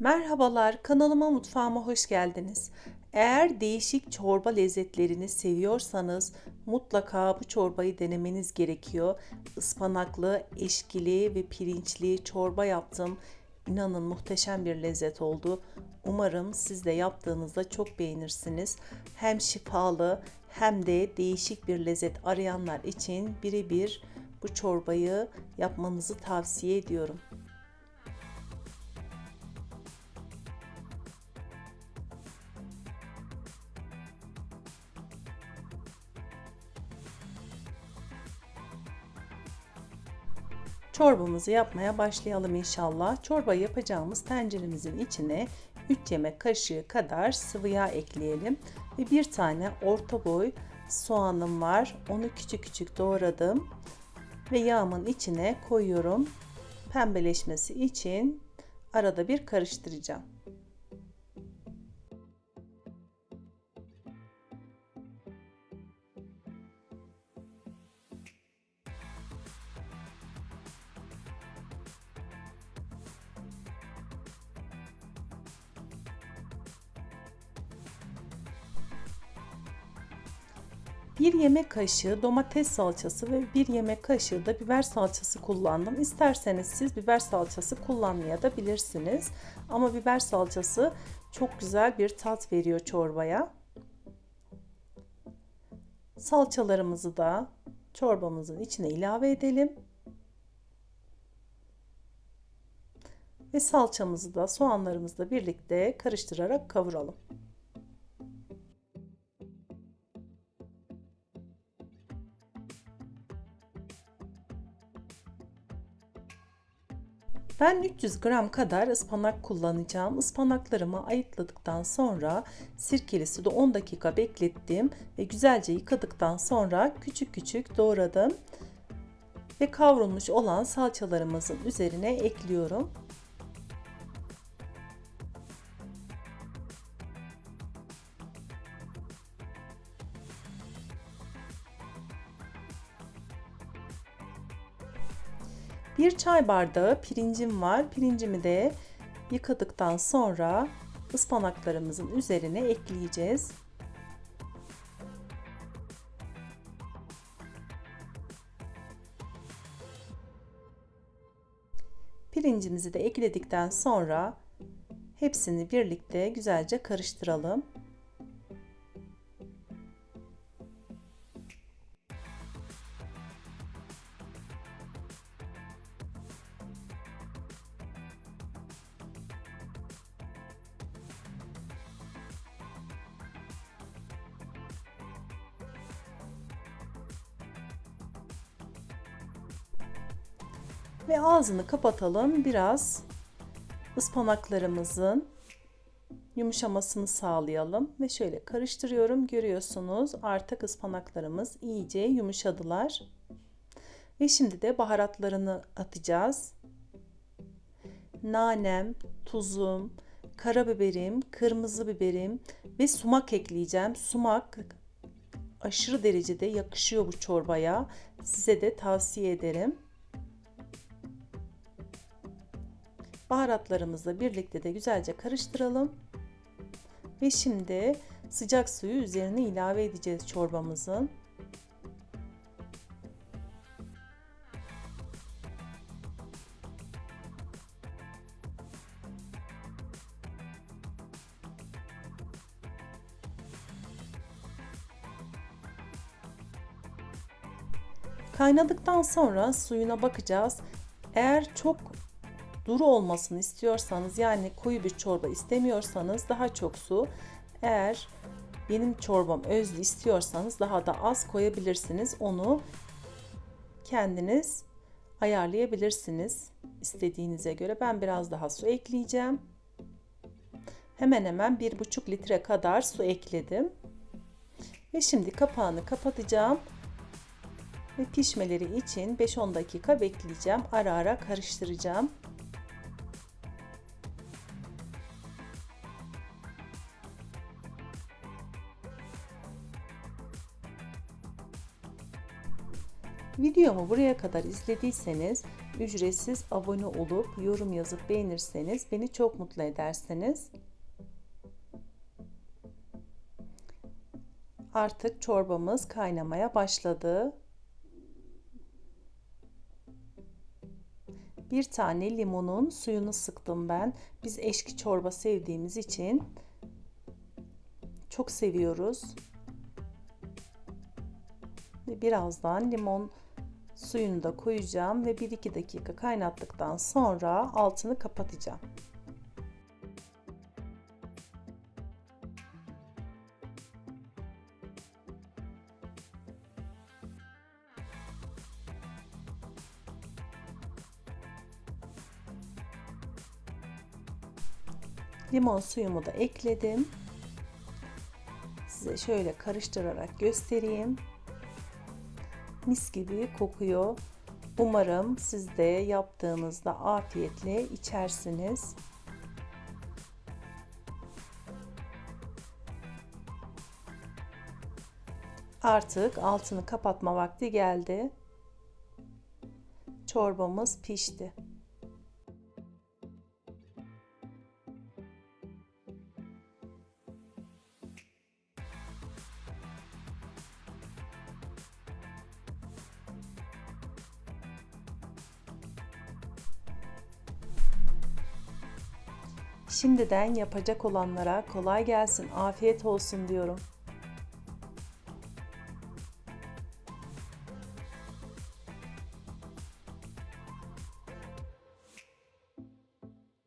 Merhabalar, kanalıma mutfağıma hoş geldiniz. Eğer değişik çorba lezzetlerini seviyorsanız mutlaka bu çorbayı denemeniz gerekiyor. Ispanaklı, eşkili ve pirinçli çorba yaptım. İnanın muhteşem bir lezzet oldu. Umarım siz de yaptığınızda çok beğenirsiniz. Hem şifalı hem de değişik bir lezzet arayanlar için birebir bu çorbayı yapmanızı tavsiye ediyorum. Çorbamızı yapmaya başlayalım inşallah. Çorba yapacağımız tenceremizin içine 3 yemek kaşığı kadar sıvı yağ ekleyelim. Ve bir tane orta boy soğanım var. Onu küçük küçük doğradım. Ve yağımın içine koyuyorum. Pembeleşmesi için arada bir karıştıracağım. Bir yemek kaşığı domates salçası ve bir yemek kaşığı da biber salçası kullandım. İsterseniz siz biber salçası kullanmaya da bilirsiniz. Ama biber salçası çok güzel bir tat veriyor çorbaya. Salçalarımızı da çorbamızın içine ilave edelim. Ve salçamızı da soğanlarımızla birlikte karıştırarak kavuralım. Ben 300 gram kadar ıspanak kullanacağım. Ispanaklarımı ayıtladıktan sonra sirkeli suda 10 dakika beklettim ve güzelce yıkadıktan sonra küçük küçük doğradım. Ve kavrulmuş olan salçalarımızın üzerine ekliyorum. Bir çay bardağı pirincim var. Pirincimi de yıkadıktan sonra ıspanaklarımızın üzerine ekleyeceğiz. Pirincimizi de ekledikten sonra hepsini birlikte güzelce karıştıralım. Ve ağzını kapatalım. Biraz ıspanaklarımızın yumuşamasını sağlayalım ve şöyle karıştırıyorum. Görüyorsunuz artık ıspanaklarımız iyice yumuşadılar. Ve şimdi de baharatlarını atacağız. Nanem, tuzum, karabiberim, kırmızı biberim ve sumak ekleyeceğim. Sumak aşırı derecede yakışıyor bu çorbaya. Size de tavsiye ederim. Baharatlarımızla birlikte de güzelce karıştıralım. Ve şimdi sıcak suyu üzerine ilave edeceğiz çorbamızın. Kaynadıktan sonra suyuna bakacağız. Eğer çok duru olmasını istiyorsanız yani koyu bir çorba istemiyorsanız daha çok su. Eğer benim çorbam özlü istiyorsanız daha da az koyabilirsiniz. Onu kendiniz ayarlayabilirsiniz istediğinize göre. Ben biraz daha su ekleyeceğim. Hemen hemen bir buçuk litre kadar su ekledim. Ve şimdi kapağını kapatacağım. Ve pişmeleri için 5-10 dakika bekleyeceğim. Ara ara karıştıracağım. Videomu buraya kadar izlediyseniz ücretsiz abone olup yorum yazıp beğenirseniz beni çok mutlu edersiniz. Artık çorbamız kaynamaya başladı. Bir tane limonun suyunu sıktım ben. Biz eşki çorba sevdiğimiz için çok seviyoruz. Ve birazdan limon suyunu da koyacağım ve 1-2 dakika kaynattıktan sonra altını kapatacağım. Limon suyumu da ekledim. Size şöyle karıştırarak göstereyim. Mis gibi kokuyor. Umarım siz de yaptığınızda afiyetle içersiniz. Artık altını kapatma vakti geldi. Çorbamız pişti. Şimdiden yapacak olanlara kolay gelsin, afiyet olsun diyorum.